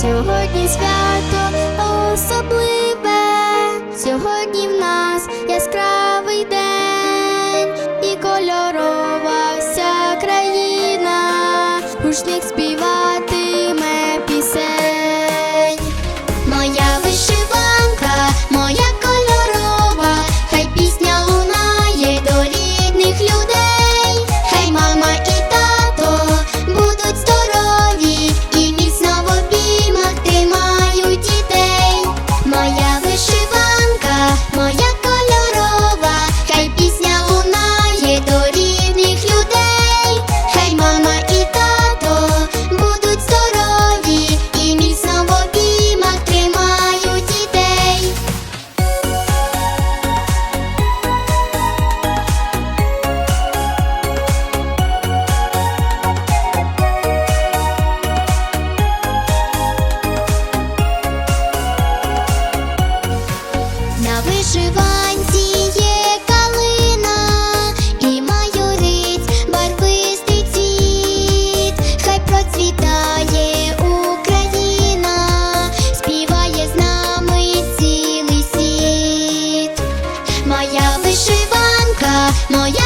Сьогодні свято особливе, сьогодні в нас яскравий день і кольорова вся країна, гучник співає. вишиванці є калина і майорить барвистий цвіт, хай процвітає Україна, співає з нами цілий моя вишиванка, моя.